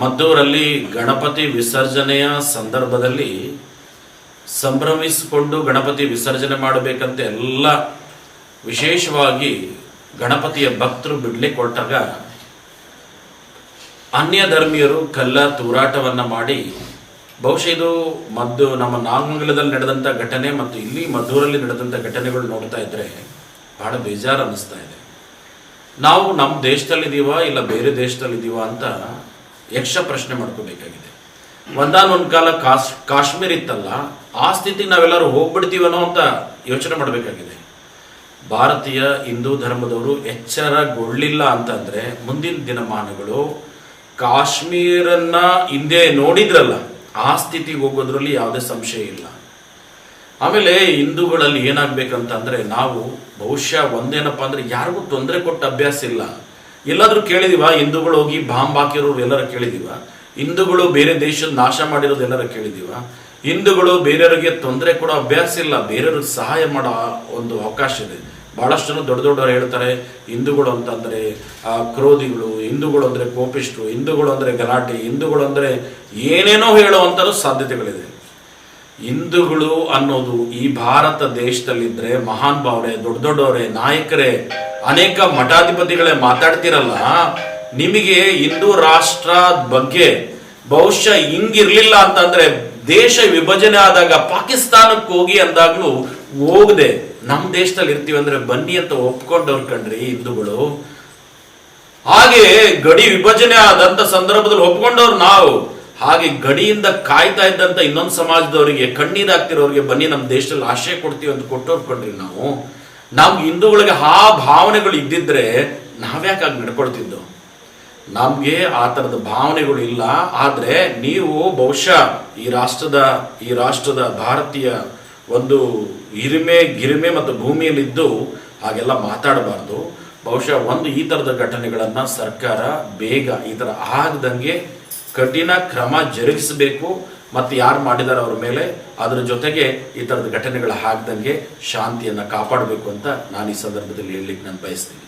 ಮದ್ದೂರಲ್ಲಿ ಗಣಪತಿ ವಿಸರ್ಜನೆಯ ಸಂದರ್ಭದಲ್ಲಿ ಸಂಭ್ರಮಿಸಿಕೊಂಡು ಗಣಪತಿ ವಿಸರ್ಜನೆ ಮಾಡಬೇಕಂತ ಎಲ್ಲ ವಿಶೇಷವಾಗಿ ಗಣಪತಿಯ ಭಕ್ತರು ಬಿಡಲಿ ಕೊಟ್ಟಾಗ ಅನ್ಯ ಧರ್ಮೀಯರು ಕಲ್ಲ ತೂರಾಟವನ್ನು ಮಾಡಿ, ಬಹುಶಃ ಇದು ಮದ್ದು ನಮ್ಮ ನಾಗಮಂಗಲದಲ್ಲಿ ನಡೆದಂಥ ಘಟನೆ ಮತ್ತು ಇಲ್ಲಿ ಮದ್ದೂರಲ್ಲಿ ನಡೆದಂಥ ಘಟನೆಗಳು ನೋಡ್ತಾ ಇದ್ರೆ ಬಹಳ ಬೇಜಾರು ಅನ್ನಿಸ್ತಾ ಇದೆ. ನಾವು ನಮ್ಮ ದೇಶದಲ್ಲಿದ್ದೀವ ಇಲ್ಲ ಬೇರೆ ದೇಶದಲ್ಲಿದ್ದೀವ ಅಂತ ಯಕ್ಷ ಪ್ರಶ್ನೆ ಮಾಡ್ಕೋಬೇಕಾಗಿದೆ. ಒಂದಾನೊಂದು ಕಾಲ ಕಾಶ್ ಕಾಶ್ಮೀರ್ ಇತ್ತಲ್ಲ, ಆ ಸ್ಥಿತಿಗೆ ನಾವೆಲ್ಲರೂ ಹೋಗ್ಬಿಡ್ತೀವನೋ ಅಂತ ಯೋಚನೆ ಮಾಡಬೇಕಾಗಿದೆ. ಭಾರತೀಯ ಹಿಂದೂ ಧರ್ಮದವರು ಎಚ್ಚರಗೊಳ್ಳಿಲ್ಲ ಅಂತಂದರೆ ಮುಂದಿನ ದಿನಮಾನಗಳು ಕಾಶ್ಮೀರನ್ನ ಹಿಂದೆ ನೋಡಿದ್ರಲ್ಲ, ಆ ಸ್ಥಿತಿಗೆ ಹೋಗೋದ್ರಲ್ಲಿ ಯಾವುದೇ ಸಂಶಯ ಇಲ್ಲ. ಆಮೇಲೆ ಹಿಂದೂಗಳಲ್ಲಿ ಏನಾಗಬೇಕಂತಂದರೆ ನಾವು ಬಹುಶಃ ಒಂದೇನಪ್ಪ ಅಂದ್ರೆ ಯಾರಿಗೂ ತೊಂದರೆ ಕೊಟ್ಟ ಅಭ್ಯಾಸ ಇಲ್ಲ. ಎಲ್ಲಾದ್ರೂ ಕೇಳಿದೀವ, ಹಿಂದೂಗಳು ಹೋಗಿ ಬಾಂಬ್ ಹಾಕಿರೋರು ಎಲ್ಲರ ಕೇಳಿದೀವ? ಹಿಂದೂಗಳು ಬೇರೆ ದೇಶದ ನಾಶ ಮಾಡಿರೋದು ಎಲ್ಲರ ಕೇಳಿದೀವ? ಹಿಂದೂಗಳು ಬೇರೆಯವರಿಗೆ ತೊಂದರೆ ಕೊಡೋ ಅಭ್ಯಾಸ ಇಲ್ಲ, ಬೇರೆಯವ್ರಿಗೆ ಸಹಾಯ ಮಾಡೋ ಒಂದು ಅವಕಾಶ ಇದೆ. ಜನ ದೊಡ್ಡ ದೊಡ್ಡವರು ಹೇಳ್ತಾರೆ, ಹಿಂದೂಗಳು ಅಂತಂದರೆ ಕ್ರೋಧಿಗಳು, ಹಿಂದೂಗಳು ಅಂದ್ರೆ ಕೋಪಿಸ್ಟ್ರು ಹಿಂದೂಗಳು ಅಂದ್ರೆ ಗಲಾಟೆ, ಹಿಂದೂಗಳು ಅಂದ್ರೆ ಏನೇನೋ ಹೇಳುವಂತ ಸಾಧ್ಯತೆಗಳಿದೆ. ಹಿಂದೂಗಳು ಅನ್ನೋದು ಈ ಭಾರತ ದೇಶದಲ್ಲಿದ್ರೆ ಮಹಾನ್ ಭಾವ್ರೆ ದೊಡ್ಡ ದೊಡ್ಡವರೇ, ನಾಯಕರೇ, ಅನೇಕ ಮಠಾಧಿಪತಿಗಳೇ ಮಾತಾಡ್ತಿರಲ್ಲ. ನಿಮಗೆ ಹಿಂದೂ ರಾಷ್ಟ್ರ ಬಗ್ಗೆ ಬಹುಶಃ ಹಿಂಗಿರ್ಲಿಲ್ಲ ಅಂತಂದ್ರೆ ದೇಶ ವಿಭಜನೆ ಆದಾಗ ಪಾಕಿಸ್ತಾನಕ್ಕೆ ಹೋಗಿ ಅಂದಾಗ್ಲೂ ಹೋಗದೆ. ನಮ್ಮ ದೇಶದಲ್ಲಿ ಇರ್ತೀವಿ ಅಂದ್ರೆ ಬನ್ನಿ ಅಂತ ಒಪ್ಕೊಂಡವ್ರು ಕಂಡ್ರಿ ಹಿಂದೂಗಳು. ಹಾಗೆ ಗಡಿ ವಿಭಜನೆ ಆದಂತ ಸಂದರ್ಭದಲ್ಲಿ ಒಪ್ಕೊಂಡವ್ರು ನಾವು. ಹಾಗೆ ಗಡಿಯಿಂದ ಕಾಯ್ತಾ ಇದ್ದಂತ ಇನ್ನೊಂದು ಸಮಾಜದವರಿಗೆ ಕಣ್ಣೀರಾಗ್ತಿರೋರಿಗೆ ಬನ್ನಿ ನಮ್ಮ ದೇಶದಲ್ಲಿ ಆಶ್ರಯ ಕೊಡ್ತೀವಿ ಅಂತ ಕೊಟ್ಟೋರ್ಕೊಂಡ್ರಿ ಕಂಡ್ರಿ ನಾವು. ನಮ್ಗೆ ಹಿಂದೂಗಳಿಗೆ ಆ ಭಾವನೆಗಳು ಇದ್ದಿದ್ರೆ ನಾವ್ಯಾಕಾಗಿ ನಡ್ಕೊಳ್ತಿದ್ದು? ನಮಗೆ ಆ ಥರದ ಭಾವನೆಗಳು ಇಲ್ಲ. ಆದ್ರೆ ನೀವು ಬಹುಶಃ ಈ ರಾಷ್ಟ್ರದ ಈ ರಾಷ್ಟ್ರದ ಭಾರತೀಯ ಒಂದು ಹಿರಿಮೆ, ಗಿರಿಮೆ ಮತ್ತು ಭೂಮಿಯಲ್ಲಿದ್ದು ಹಾಗೆಲ್ಲ ಮಾತಾಡಬಾರ್ದು. ಬಹುಶಃ ಒಂದು ಈ ಥರದ ಘಟನೆಗಳನ್ನು ಸರ್ಕಾರ ಬೇಗ ಈ ಥರ ಆಗದಂಗೆ ಕಠಿಣ ಕ್ರಮ ಜರುಗಿಸಬೇಕು ಮತ್ತು ಯಾರು ಮಾಡಿದಾರೆ ಅವ್ರ ಮೇಲೆ, ಅದರ ಜೊತೆಗೆ ಈ ಥರದ ಘಟನೆಗಳು ಆಗ್ದಂಗೆ ಶಾಂತಿಯನ್ನು ಕಾಪಾಡಬೇಕು ಅಂತ ನಾನು ಈ ಸಂದರ್ಭದಲ್ಲಿ ಹೇಳಲಿಕ್ಕೆ ನಾನು ಬಯಸ್ತೀನಿ.